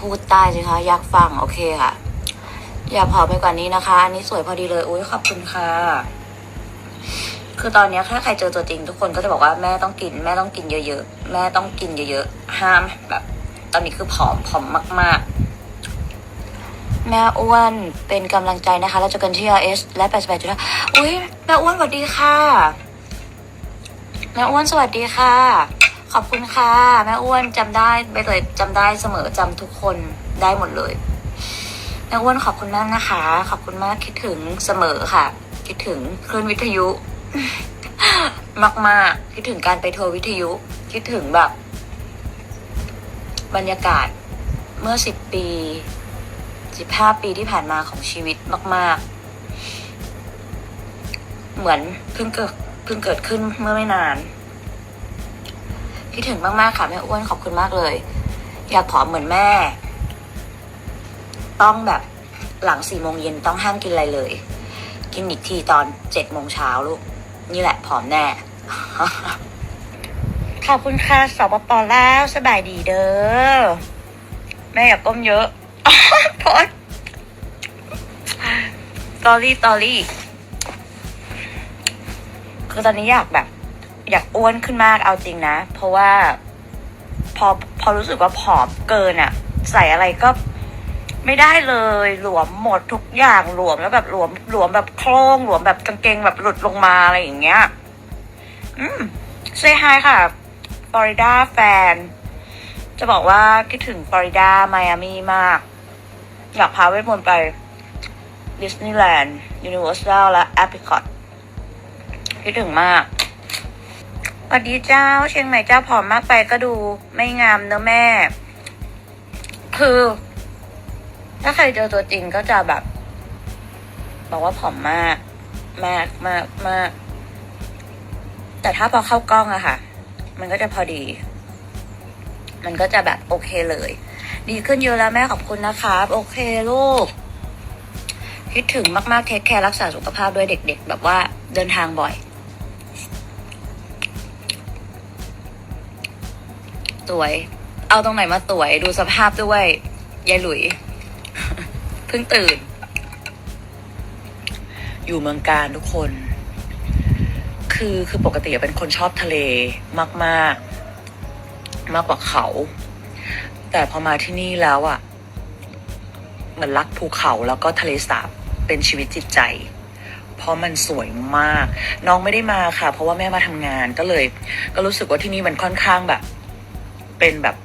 พูดใต้สิคะอยากฟังโอเคค่ะ อย่าผอมไปกว่านี้นะคะ อันนี้สวยพอดีเลยอุ้ยขอบคุณค่ะคือตอนนี้ถ้าใครเจอตัวจริงทุกคนก็จะบอกว่าแม่ต้องกิน แม่ต้องกินเยอะๆ แม่ต้องกินเยอะๆ ห้ามแบบ ตอนนี้คือผอมผอมมากๆ แม่อ้วนเป็นกำลังใจนะคะแล้วเจอกันที่ RS และ 88จุดอุ้ยแม่อ้วนสวัสดีค่ะ แม่อ้วนสวัสดีค่ะ ขอบคุณค่ะ แม่อ้วนจำได้ไปเลยจำได้เสมอจำทุกคนได้หมดเลยแม่อ้วนขอบคุณมากนะคะ ขอบคุณมากคิดถึงเสมอค่ะ คิดถึงคลื่นวิทยุ มากๆคิดถึงการไปทัวร์วิทยุ คิดถึงแบบ บรรยากาศเมื่อสิบปีสิบห้าปีที่ผ่านมาของชีวิตมาก ๆ เหมือนเพิ่งเกิดเพิ่งเกิดขึ้นเมื่อไม่นาน คิดถึงมากๆค่ะแม่อ้วนขอบคุณมากเลย อยากผอมเหมือนแม่ ต้องแบบหลังสี่โมงเย็นต้องห้ามกินอะไรเลย กินอีกทีตอนเจ็ดโมงเช้าลูก นี่แหละผอมแน่ ขอบคุณค่ะสปปแล้วสบายดีเด้อแม่อย่าก้มเยอะโพสตอรี่ตอรี่คือตอนนี้อยากแบบ อยากอ้วนขึ้นมากเอาจริงนะ เพราะว่าพอพอรู้สึกว่าผอมเกินอะใส่อะไรก็ไม่ได้เลยหลวมหมดทุกอย่างหลวมแล้วแบบหลวมหลวมแบบโครงหลวมแบบกางเกงแบบหลุดลงมาอะไรอย่างเงี้ย อืมเซฮายค่ะฟลอริดาแฟน จะบอกว่าคิดถึงฟลอริดาไมอามีมาก อยากพาเวทมนต์ไปดิสนีย์แลนด์ยูนิเวอร์แซลและแอป i ิคอตคิดถึงมาก สวัสดีเจ้า เชียงใหม่เจ้าผอมมากไปก็ดูไม่งามเนอะแม่ คือ ถ้าใครเจอตัวจริงก็จะแบบ บอกว่าผอมมาก มากมากมาก แต่ถ้าพอเข้ากล้องอะค่ะ มันก็จะพอดี มันก็จะแบบโอเคเลย ดีขึ้นเยอะแล้วแม่ขอบคุณนะครับ โอเคลูกคิดถึงมากๆเทคแคร์รักษาสุขภาพด้วยเด็ก ๆ แบบว่าเดินทางบ่อย สวย เอาตรงไหนมาสวย ดูสภาพด้วย ยายหลุย เพิ่งตื่น อยู่เมืองการทุกคน คือคือปกติเป็นคนชอบทะเลมากๆมากกว่าเขา แต่พอมาที่นี่แล้วอะ่ะมันรักภูเขาแล้วก็ทะเลสาบเป็นชีวิตจิตใจ เพราะมันสวยมาก น้องไม่ได้มาค่ะ เพราะว่าแม่มาทำงานก็เลย ก็รู้สึกว่าที่นี่มันค่อนข้างแบบ เป็นแบบ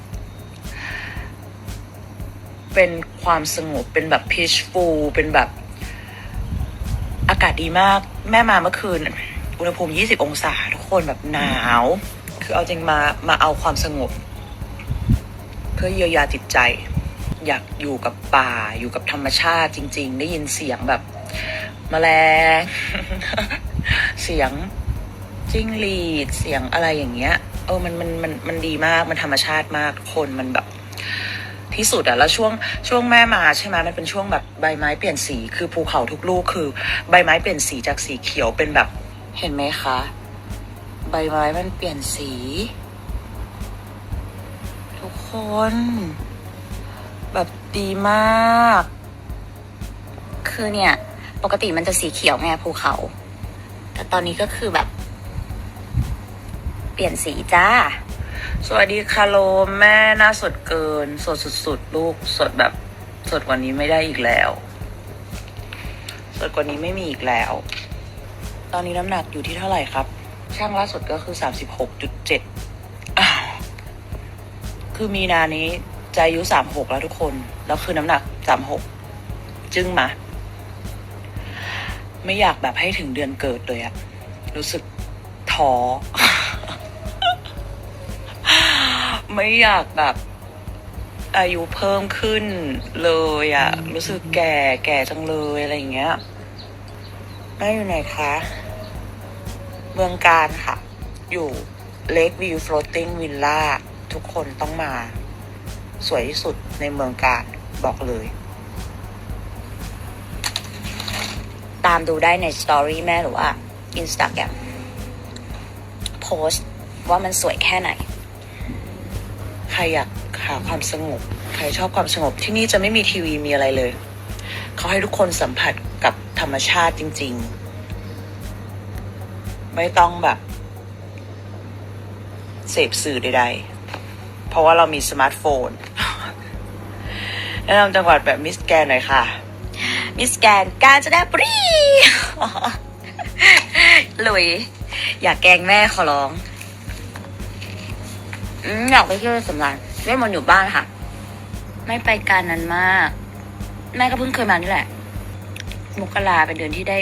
เป็นความสงบเป็นแบบ peaceful เป็นแบบอากาศดีมาก แม่มาเมื่อคืน อุณหภูมิ 20 องศา ทุกคนแบบหนาว คือเอาจริงมามาเอาความสงบ เพื่อเยียวยาจิตใจ อยากอยู่กับป่า อยู่กับธรรมชาติจริง ๆ ได้ยินเสียงแบบมแมลง เสียงจิ้งหรีด เสียงอะไรอย่างเงี้ย ออมันมันมันมันดีมากมันธรรมชาติมากทุกคนมันแบบที่สุดอะแล้วช่วงช่วงแม่มาใช่ไหมมันเป็นช่วงแบบใบไม้เปลี่ยนสีคือภูเขาทุกลูกคือ ใบไม้เปลี่ยนสีจากสีเขียวเป็นแบบเห็นไหมคะ ใบไม้มันเปลี่ยนสี ทุกคน แบบดีมาก คือเนี่ย ปกติมันจะสีเขียวไงภูเขา แต่ตอนนี้ก็คือแบบ ปลี่ยนสีจ้า สวัสดีคาโลแม่หน้าสดเกิน สดสุดๆลูกสดแบบ สดกว่านี้ไม่ได้อีกแล้ว สดกว่านี้ไม่มีอีกแล้ว ตอนนี้น้ำหนักอยู่ที่เท่าไหร่ครับ ช่างล่าสุดก็คือสามสิบหกจุดเจ็ดคือมีนานี้จะอายุสามหกแล้วทุกคน แล้วคือน้ำหนักสามหกจึงมา ไม่อยากแบบให้ถึงเดือนเกิดเลยอะรู้สึกท้อ ไม่อยากแบบอายุเพิ่มขึ้นเลยอะรู้สึกแก่แก่จังเลยอะไรอย่างเงี้ยแม่อยู่ไหนคะเมืองการค่ะ อยู่ Lake View Floating Villa ทุกคนต้องมา สวยที่สุดในเมืองการบอกเลย ตามดูได้ในสตอรี่แม่หรือว่า Instagram โพสต์ว่ามันสวยแค่ไหน รอยากหาความสงบ ใครชอบความสงบที่นี่จะไม่มีทีวีมีอะไรเลย เขาให้ทุกคนสัมผัสกับธรรมชาติจริง ๆ ไม่ต้องแบบ เสพสื่อใด ๆ เพราะว่าเรามีสมาร์ทโฟน แนะนำจังหวัดแบบมิสแกนหน่อยค่ะ มิสแกนกาญจนบุรีหลุย อย่าแกล้งแม่ขอร้อง อืมอยากไปเที่ยวสำราญเล่นมนต์อยู่บ้านค่ะ ไม่ไปการนั้นมาก แม่ก็เพิ่งเคยมานี่แหละ มกราเป็นเดือนที่ได้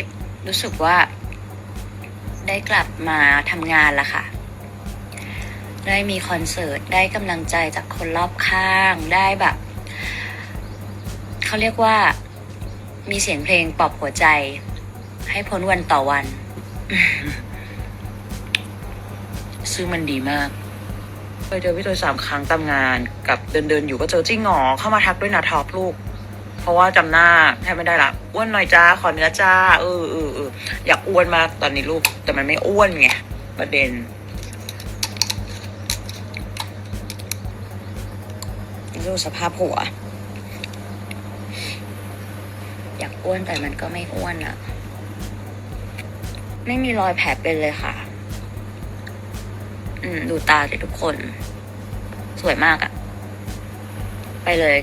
รู้สึกว่า ได้กลับมาทำงานละค่ะ ได้มีคอนเสิร์ตได้กำลังใจจากคนรอบข้างได้แบบเขาเรียกว่ามีเสียงเพลงปลอบหัวใจ ให้พ้นวันต่อวัน ซึ่งมันดีมาก เคยเจอพี่ตัวสามครั้งตามงานกับเดินเดินอยู่ก็เจอจริงหงอเข้ามาทักด้วยนะท็อปลูก เพราะว่าจำหน้าแทบไม่ได้ละอ้วนหน่อยจ้าขอเนื้อจ้า เออเออเอออยากอ้วนมาตอนนี้ลูก แต่มันไม่อ้วนไงประเด็นดูสภาพหัว อยากอ้วนแต่มันก็ไม่อ้วนอะไม่มีรอยแผลเป็นเลยค่ะ อืม ดูตาสิทุกคน สวยมากอะไปเลย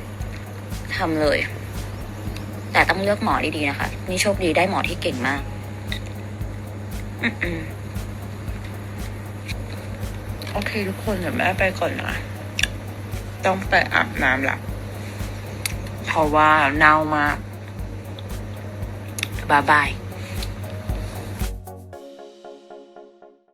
ทำเลย แต่ต้องเลือกหมอดีๆนะคะ นี่โชคดีได้หมอที่เก่งมาก อืมโอเคทุกคนเดี๋ยวแม่ไปก่อนนะต้องไปอาบน้ำละเพราะว่าเน่ามากบายบาย